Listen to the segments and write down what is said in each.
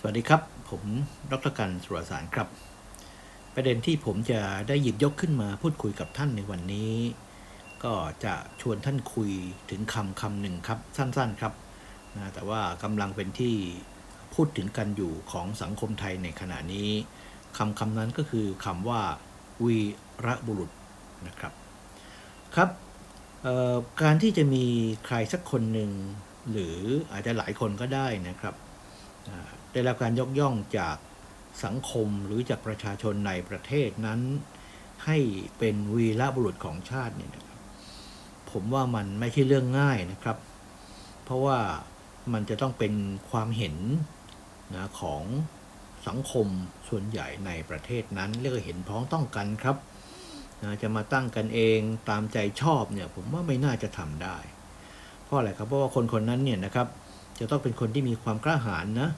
สวัสดีครับ ผมดรกันสุรสารครับ ประเด็นที่ผมจะได้หยิบยกขึ้นมาพูดคุยกับท่านในวันนี้ ก็จะชวนท่านคุยถึงคำคำหนึ่งครับ สั้นๆครับนะแต่ว่ากำลังเป็นที่พูดถึงกันอยู่ของสังคมไทยในขณะนี้คำคำนั้นก็คือคำว่าวีระบุรุษนะครับครับการที่จะมีใครสักคนหนึ่งหรืออาจจะหลายคนก็ได้นะครับ ได้รับการยกย่องจากสังคมหรือจากประชาชนในประเทศนั้น ให้เป็นวีรบุรุษของชาติเนี่ยนะครับผมว่ามันไม่ใช่เรื่องง่ายนะครับ เพราะว่ามันจะต้องเป็นความเห็นนะของสังคมส่วนใหญ่ในประเทศนั้นเรียกว่าเห็นพ้องต้องกันครับนะจะมาตั้งกันเองตามใจชอบเนี่ยผมว่าไม่น่าจะทำได้ เพราะอะไรครับเพราะว่าคนคนนั้นเนี่ยนะครับ จะต้องเป็นคนที่มีความกล้าหาญนะ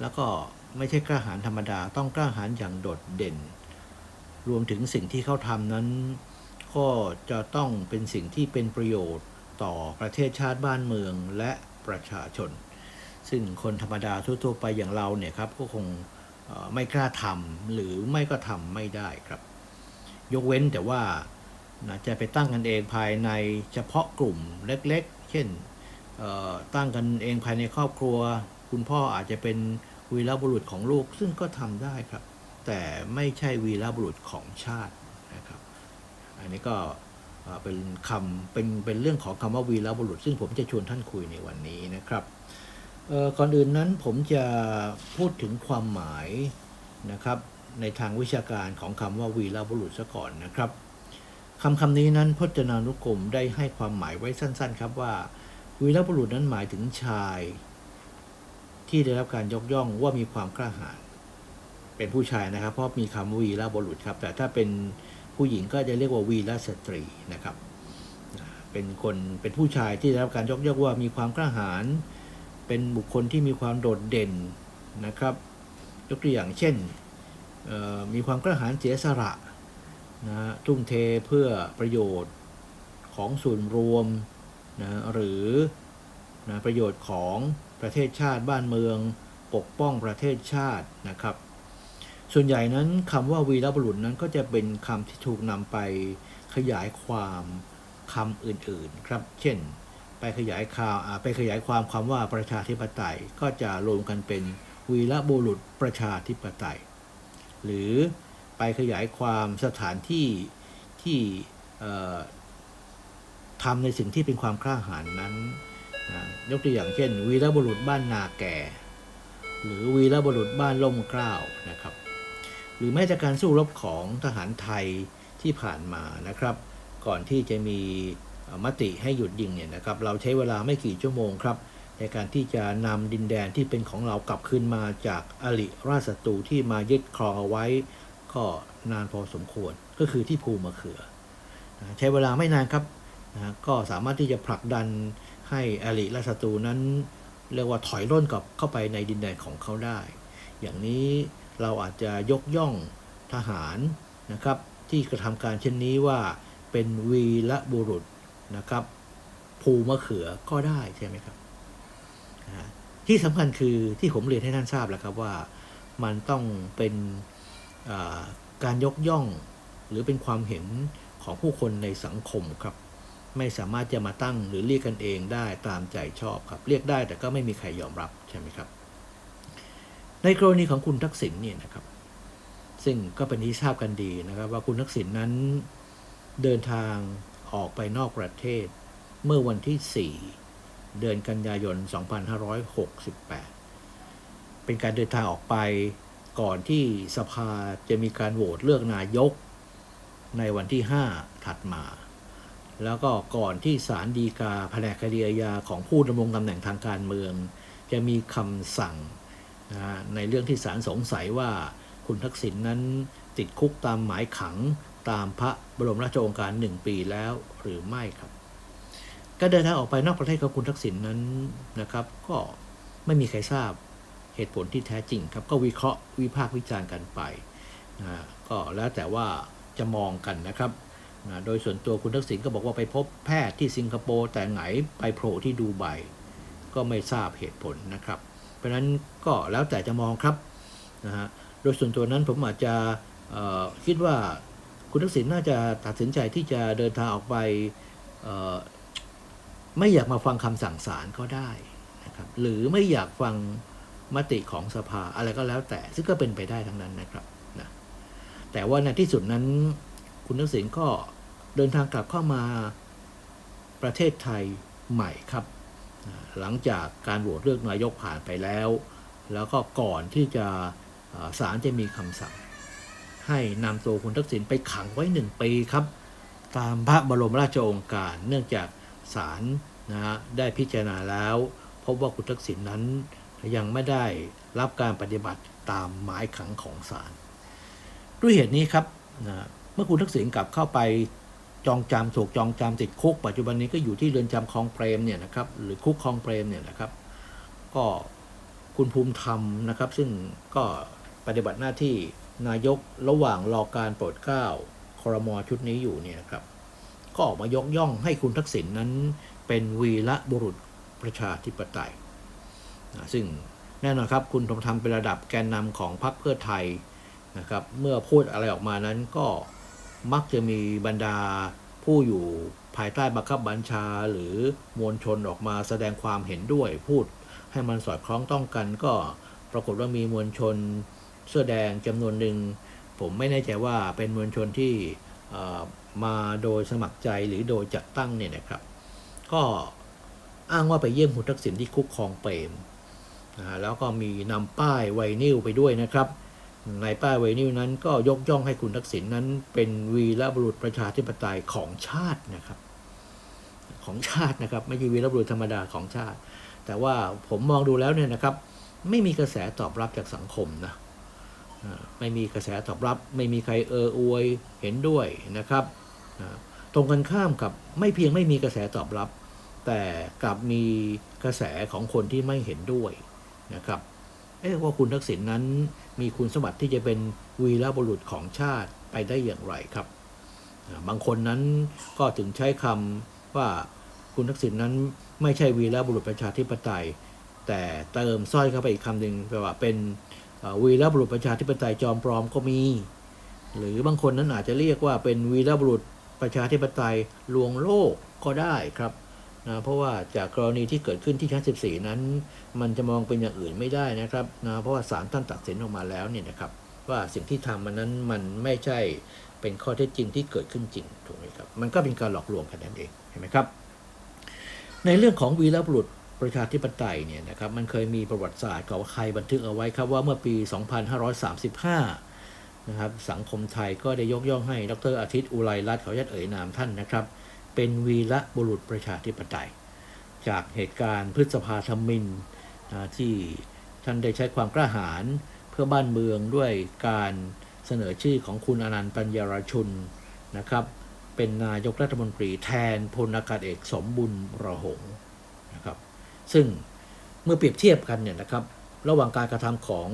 แล้วก็ไม่ใช่กล้าหาญธรรมดา ต้องกล้าหาญอย่างโดดเด่น รวมถึงสิ่งที่เขาทำนั้น ก็จะต้องเป็นสิ่งที่เป็นประโยชน์ต่อประเทศชาติบ้านเมืองและประชาชน ซึ่งคนธรรมดาทั่วๆไปอย่างเราเนี่ยครับก็คงไม่กล้าทำหรือไม่ก็ทำไม่ได้ครับ ยกเว้นแต่ว่าจะไปตั้งกันเองภายในเฉพาะกลุ่มเล็กๆ เช่น ตั้งกันเองภายในครอบครัว คุณพ่ออาจจะเป็นวีรบุรุษของลูกซึ่งก็ทำได้ครับ แต่ไม่ใช่วีรบุรุษของชาตินะครับ อันนี้ก็เป็นคำเป็นเป็นเรื่องของคำว่าวีรบุรุษ ซึ่งผมจะชวนท่านคุยในวันนี้นะครับก่อนอื่นนั้นผมจะพูดถึงความหมายนะครับในทางวิชาการของคำว่าวีรบุรุษซะก่อนนะครับคำคำนี้นั้นพจนานุกรมได้ให้ความหมายไว้สั้น ๆ ครับว่า วีรบุรุษนั้นหมายถึงชาย ที่ได้รับการยกย่องว่ามีความกล้าหาญเป็นผู้ชายนะครับ เพราะมีคำว่าวีรบุรุษครับ แต่ถ้าเป็นผู้หญิงก็จะเรียกว่าวีรสตรีนะครับ เป็นคนเป็นผู้ชายที่ได้รับการยกย่องว่ามีความกล้าหาญเป็นบุคคลที่มีความโดดเด่นนะครับ ยกตัวอย่างเช่นมีความกล้าหาญเสียสละนะทุ่มเทเพื่อประโยชน์ของส่วนรวม นะหรือนะประโยชน์ของประเทศชาติบ้านเมืองปกป้องประเทศชาตินะครับ ส่วนใหญ่นั้นคำว่าวีรบุรุษนั้นก็จะเป็นคำที่ถูกนำไปขยายความคำอื่นๆครับ เช่น ไปขยายข่าวไปขยายความคำว่าประชาธิปไตยก็จะรวมกันเป็นวีรบุรุษประชาธิปไตย หรือไปขยายความสถานที่ที่ ทำในสิ่งที่เป็นความกล้าหาญนั้นนะยกตัวอย่างเช่น วีรบุรุษบ้านนาแก่ หรือวีรบุรุษบ้านล่มเกล้านะครับ หรือแม้แต่การสู้รบของทหารไทยที่ผ่านมานะครับ ก่อนที่จะมีมติให้หยุดยิงเนี่ยนะครับ เราใช้เวลาไม่กี่ชั่วโมงครับ ในการที่จะนำดินแดนที่เป็นของเรากลับคืนมาจากอลิราชศัตรูที่มายึดครองเอาไว้ ก็นานพอสมควรก็คือที่ภูมะเขือ ใช้เวลาไม่นานครับ นะก็สามารถที่จะผลักดันให้อริและศัตรูนั้น เรียกว่าถอยร่นกลับเข้าไปในดินแดนของเขาได้ อย่างนี้เราอาจจะยกย่องทหารนะครับที่กระทำการเช่นนี้ว่าเป็นวีรบุรุษนะครับ ภูมะเขือก็ได้ใช่ไหมครับนะที่สำคัญคือที่ผมเรียนให้ท่านทราบแล้วครับว่ามันต้องเป็นการยกย่อง หรือเป็นความเห็นของผู้คนในสังคมครับ ไม่สามารถจะมาตั้งหรือเรียกกันเองได้ตามใจชอบครับ เรียกได้แต่ก็ไม่มีใครยอมรับใช่ไหมครับ ในกรณีของคุณทักษิณเนี่ยนะครับ ซึ่งก็เป็นที่ทราบกันดีนะครับ ว่าคุณทักษิณนั้นเดินทางออกไปนอกประเทศ เมื่อวันที่ 4 เดือนกันยายน 2568 เป็นการเดินทางออกไปก่อนที่สภาจะมีการโหวตเลือกนายกในวันที่ 5 ถัดมา แล้วก็ก่อนที่ศาลฎีกาแผนกคดีอาญาของผู้ดำรงตำแหน่งทางการเมือง จะมีคำสั่งนะในเรื่องที่ศาลสงสัยว่าคุณทักษิณนนั้นติดคุกตามหมายขังตามพระบรมราชโองการหนึ่งปีแล้วหรือไม่ครับการเดินทางออกไปนอกประเทศของคุณทักษิณนนั้นนะครับ ก็ไม่มีใครทราบเหตุผลที่แท้จริงครับ ก็วิเคราะห์วิพากษ์วิจารณ์กันไปนะก็แล้วแต่ว่าจะมองกันนะครับ นะโดยส่วนตัวคุณทักษิณก็บอกว่าไปพบแพทย์ที่สิงคโปร์แต่ไหนไปโผล่ที่ดูไบก็ไม่ทราบเหตุผลนะครับไปราะนั้นก็แล้วแต่จะมองครับนะฮะโดยส่วนตัวนั้นผมอาจจะคิดว่าคุณทักษิณน่าจะตัดสินใจที่จะเดินทางออกไปไม่อยากมาฟังคำสั่งศาลก็ได้นะครับหรือไม่อยากฟังมติของสภาอะไรก็แล้วแต่ ซึ่งก็เป็นไปได้ทั้งนั้นนะครับนะแต่ว่าในที่สุดนั้นคุณทักษิณก็ เดินทางกลับเข้ามาประเทศไทยใหม่ครับ หลังจากการโหวตเลือกนายกผ่านไปแล้ว แล้วก็ก่อนที่จะศาลจะมีคำสั่ง ให้นำตัวคุณทักษิณไปขังไว้หนึ่งปีครับ ตามพระบรมราชโองการเนื่องจากศาลนะฮะได้พิจารณาแล้ว พบว่าคุณทักษิณนั้นยังไม่ได้รับการปฏิบัติตามหมายขังของศาลด้วยเหตุนี้ครับนะเมื่อคุณทักษิณกลับเข้าไป จองจำถูกจองจำติดคุก ปัจจุบันนี้ก็อยู่ที่เรือนจำคลองเปรมเนี่ยนะครับหรือคุกคลองเปรมเนี่ยนะครับ ก็คุณภูมิธรรมนะครับ ซึ่งก็ปฏิบัติหน้าที่นายกระหว่างรอการโปรดเกล้าครมชุดนี้อยู่เนี่ยนะครับ ก็ออกมายกย่องให้คุณทักษิณนนั้นเป็นวีระบุรุษประชาธิปไตยนะซึ่งแน่นอนครับคุณภูมิธรรมเป็นระดับแกนนำของพรรคเพื่อไทยนะครับ เมื่อพูดอะไรออกมานั้นก็ มักจะมีบรรดาผู้อยู่ภายใต้บังคับบัญชาหรือมวลชนออกมาแสดงความเห็นด้วยพูดให้มันสอดคล้องต้องกันก็ปรากฏว่ามีมวลชนเสื้อแดงจำนวนหนึ่ง ผมไม่แน่ใจว่าเป็นมวลชนที่มาโดยสมัครใจหรือโดยจัดตั้งเนี่ยนะครับ ก็อ้างว่าไปเยี่ยมคุณทักษิณที่คุกคลองเปรมนะฮะแล้วก็มีนำป้ายไวนิลไปด้วยนะครับ ในป้ายไวนิลนั้นก็ยกย่องให้คุณทักษิณนั้น เป็นวีรบุรุษประชาธิปไตยของชาตินะครับ ของชาตินะครับ ไม่ใช่วีรบุรุษธรรมดาของชาติ แต่ว่าผมมองดูแล้วเนี่ยนะครับ ไม่มีกระแสตอบรับจากสังคมนะไม่มีกระแสตอบรับ ไม่มีใครเอออวยเห็นด้วยนะครับตรงกันข้ามกับไม่เพียงไม่มีกระแสตอบรับ แต่กลับมีกระแสของคนที่ไม่เห็นด้วยนะครับ เอ๊ะว่าคุณทักษิณนั้นมีคุณสมบัติที่จะเป็นวีรบุรุษของชาติไปได้อย่างไรครับ บางคนนั้นก็ถึงใช้คำว่าคุณทักษิณนั้นไม่ใช่วีรบุรุษประชาธิปไตย แต่เติมสร้อยเข้าไปอีกคำหนึ่งแปลว่าเป็นวีรบุรุษประชาธิปไตยจอมปลอมก็มี หรือบางคนนั้นอาจจะเรียกว่าเป็นวีรบุรุษประชาธิปไตยลวงโลกก็ได้ครับ นะเพราะว่าจากกรณีที่เกิดขึ้นที่ชั้น 14 นั้น มันจะมองเป็นอย่างอื่นไม่ได้นะครับนะเพราะว่าศาลท่านตัดสินออกมาแล้วเนี่ยนะครับ ว่าสิ่งที่ทำมันนั้นมันไม่ใช่เป็นข้อเท็จจริงที่เกิดขึ้นจริงถูกไหมครับมันก็เป็นการหลอกลวงแค่นั้นเองเห็นไหมครับ ในเรื่องของวีรบุรุษประชาธิปไตยเนี่ยนะครับมันเคยมีประวัติศาสตร์ของใครบันทึกเอาไว้ครับว่าเมื่อปี 2535 นะครับสังคมไทยก็ได้ยกย่องให้ดรอาทิตย์อุไรรัตน์ขออนุญาตเอ่ยนามท่านนะครับ เป็นวีระบุรุษประชาธิปไตย จากเหตุการณ์พฤษภาธมินนะที่ท่านได้ใช้ความกล้าหาญเพื่อบ้านเมืองด้วยการเสนอชื่อของคุณอนันต์ปัญญารชุนนะครับ เป็นนายกรัฐมนตรีแทนพลอากาศเอกสมบุญระหงนะครับซึ่งเมื่อเปรียบเทียบกันเนี่ยนะครับ ระหว่างการกระทำของ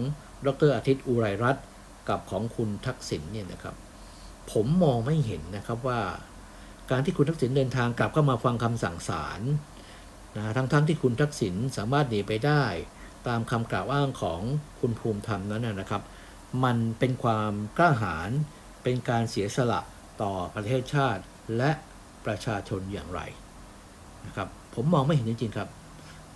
ดรอาทิตย์อุไรรัตน์กับของคุณทักษิณเนี่ยนะครับ ผมมองไม่เห็นนะครับว่า การที่คุณทักษิณเดินทางกลับเข้ามาฟังคำสั่งศาลนะทั้งๆทที่คุณทักษิณสามารถหนีไปได้ ตามคำกล่าวอ้างของคุณภูมิธรรมนั้นนะครับ มันเป็นความกล้าหาญเป็นการเสียสละต่อประเทศชาติและประชาชนอย่างไรนะครับผมมองไม่เห็นจริงๆครับ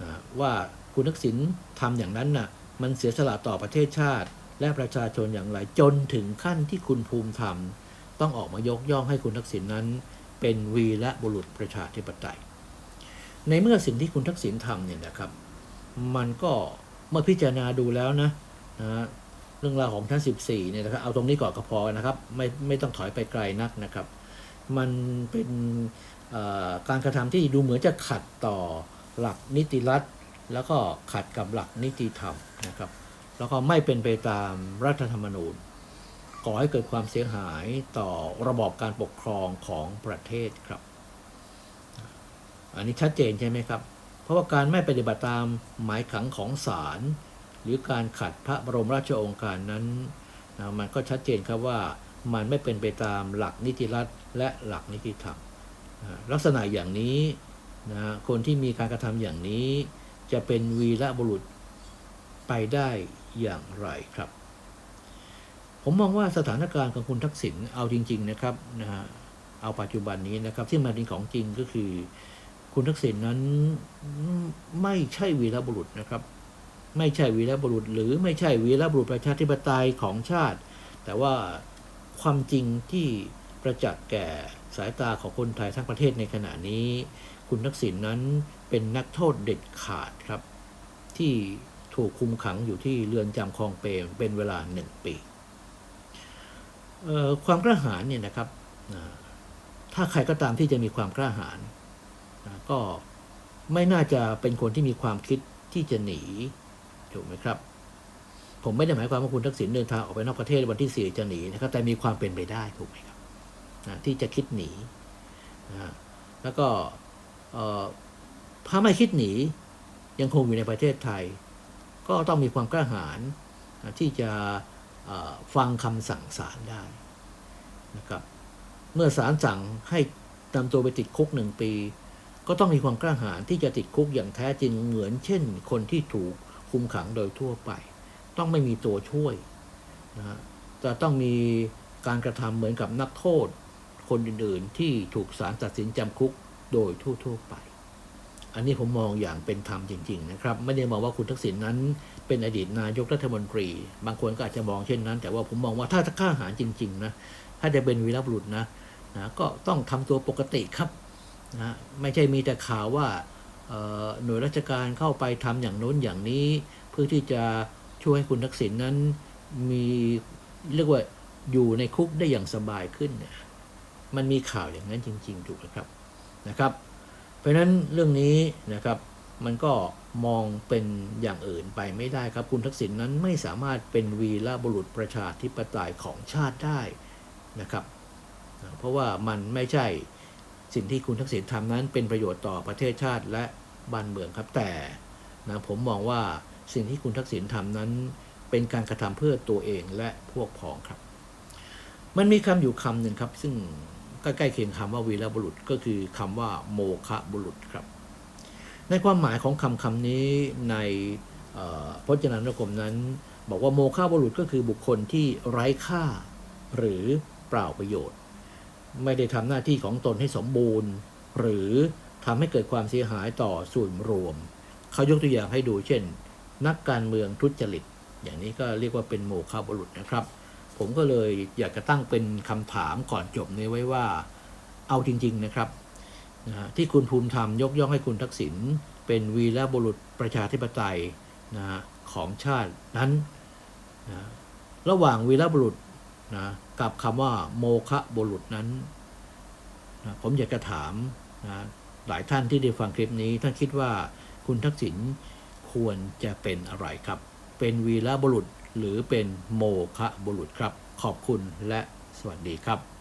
นะว่าคุณทักษิณทำอย่างนั้นน่ะมันเสียสละต่อประเทศชาติ และประชาชนอย่างไรจนถึงขั้นที่คุณภูมิธรรมต้องออกมายกย่องให้คุณทักษิณนั้น เป็นวีระบุรุษประชาธิปไตย ในเมื่อสิ่งที่คุณทักษิณทำเนี่ยนะครับ มันก็เมื่อพิจารณาดูแล้วนะนะเรื่องราวของท่าน14เนี่ยนะครับเอาตรงนี้ก่อนก็พอนะครับ ไม่ไม่ต้องถอยไปไกลนักนะครับ มันเป็นการกระทำที่ดูเหมือนจะขัดต่อหลักนิติรัฐ แล้วก็ขัดกับหลักนิติธรรมนะครับ แล้วก็ไม่เป็นไปตามรัฐธรรมนูญ ก่อให้เกิดความเสียหายต่อระบอบการปกครองของประเทศครับ อันนี้ชัดเจนใช่ไหมครับ เพราะว่าการไม่ปฏิบัติตามหมายขังของศาลหรือการขัดพระบรมราชโองการนั้นนะมันก็ชัดเจนครับว่ามันไม่เป็นไปตามหลักนิติรัฐและหลักนิติธรรมลักษณะอย่างนี้นะคนที่มีการกระทำอย่างนี้ จะเป็นวีระบุรุษไปได้อย่างไรครับ ผมมองว่าสถานการณ์ของคุณทักษิณเอาจริง ๆ นะครับนะฮะเอาปัจจุบันนี้นะครับ ที่มันเป็นของจริงก็คือ คุณทักษิณนั้นไม่ใช่วีรบุรุษนะครับ ไม่ใช่วีรบุรุษ หรือไม่ใช่วีรบุรุษประชาธิปไตยของชาติ แต่ว่าความจริงที่ประจักษ์แก่สายตาของคนไทยทั้งประเทศในขณะนี้ คุณทักษิณนั้นเป็นนักโทษเด็ดขาดครับ ที่ถูกคุมขังอยู่ที่เรือนจำคลองเปรมเป็นเวลาหนึ่งปี ความกล้าหาญเนี่ยนะครับถ้าใครก็ตามที่จะมีความกล้าหาญก็ไม่น่าจะเป็นคนที่มีความคิดที่จะหนีถูกไหมครับ ผมไม่ได้หมายความว่าคุณทักษิณเดินทางออกไปนอกประเทศวันที่สี่จะหนีนะครับ แต่มีความเป็นไปได้ถูกไหมครับที่จะคิดหนีนะแล้วก็ถ้าไม่คิดหนียังคงอยู่ในประเทศไทย ก็ต้องมีความกล้าหาญที่จะ ฟังคำสั่งศาลได้นะครับเมื่อศาลสั่งให้นำตัวไปติดคุกหนึ่งปี ก็ต้องมีความกล้าหาญที่จะติดคุกอย่างแท้จริงเหมือนเช่น คนที่ถูกคุมขังโดยทั่วไป ต้องไม่มีตัวช่วยนะฮะจะต้องมีการกระทำเหมือนกับนักโทษ คนอื่นๆ ที่ถูกศาลตัดสินจำคุกโดยทั่วๆไป อันนี้ผมมองอย่างเป็นธรรมจริง ๆ นะครับ ไม่ได้มองว่าคุณทักษิณนั้น เป็นอดีตนายกรัฐมนตรี บางคนก็อาจจะมองเช่นนั้น แต่ว่าผมมองว่าถ้าจะกล้าหาญจริงๆนะถ้าจะเป็นวีรบุรุษนะนะก็ต้องทำตัวปกติครับนะไม่ใช่มีแต่ข่าวว่าหน่วยราชการเข้าไปทำอย่างโน้นอย่างนี้ เพื่อที่จะช่วยให้คุณทักษิณนั้นมีเรียกว่าอยู่ในคุกได้อย่างสบายขึ้นเนี่ยมันมีข่าวอย่างนั้นจริง ๆ ถูกไหมครับนะครับ เพราะฉะนั้นเรื่องนี้นะครับ มันก็มองเป็นอย่างอื่นไปไม่ได้ครับ คุณทักษิณนั้นไม่สามารถเป็นวีรบุรุษประชาธิปไตยของชาติได้นะครับ เพราะว่ามันไม่ใช่สิ่งที่คุณทักษิณทำนั้นเป็นประโยชน์ต่อประเทศชาติและบ้านเมืองครับแต่นะผมมองว่าสิ่งที่คุณทักษิณทำนั้น เป็นการกระทำเพื่อตัวเองและพวกพ้องครับ มันมีคำอยู่คำหนึ่งครับ ซึ่งใกล้ๆเคียงคำว่าวีรบุรุษก็คือคำว่าโมคะบุรุษครับ ในความหมายของคำคำนี้ในพจนานุกรมนั้น บอกว่าโมฆะบุรุษก็คือบุคคลที่ไร้ค่า หรือเปล่าประโยชน์ ไม่ได้ทำหน้าที่ของตนให้สมบูรณ์ หรือทำให้เกิดความเสียหายต่อส่วนรวม เขายกตัวอย่างให้ดูเช่น นักการเมืองทุจริต อย่างนี้ก็เรียกว่าเป็นโมฆะบุรุษนะครับ ผมก็เลยอยากจะตั้งเป็นคำถามก่อนจบนี้ไว้ว่า เอาจริง ๆนะครับ นะที่คุณภูมิธรรมยกย่องให้คุณทักษิณเป็นวีรบุรุษประชาธิปไตยนะฮะของชาตินั้นนะระหว่างวีรบุรุษนะกับคำว่าโมคะบุรุษนั้นนะผมอยากจะถามนะหลายท่านที่ได้ฟังคลิปนี้ ท่านคิดว่าคุณทักษิณควรจะเป็นอะไรครับ เป็นวีรบุรุษหรือเป็นโมคะบุรุษครับ ขอบคุณและสวัสดีครับ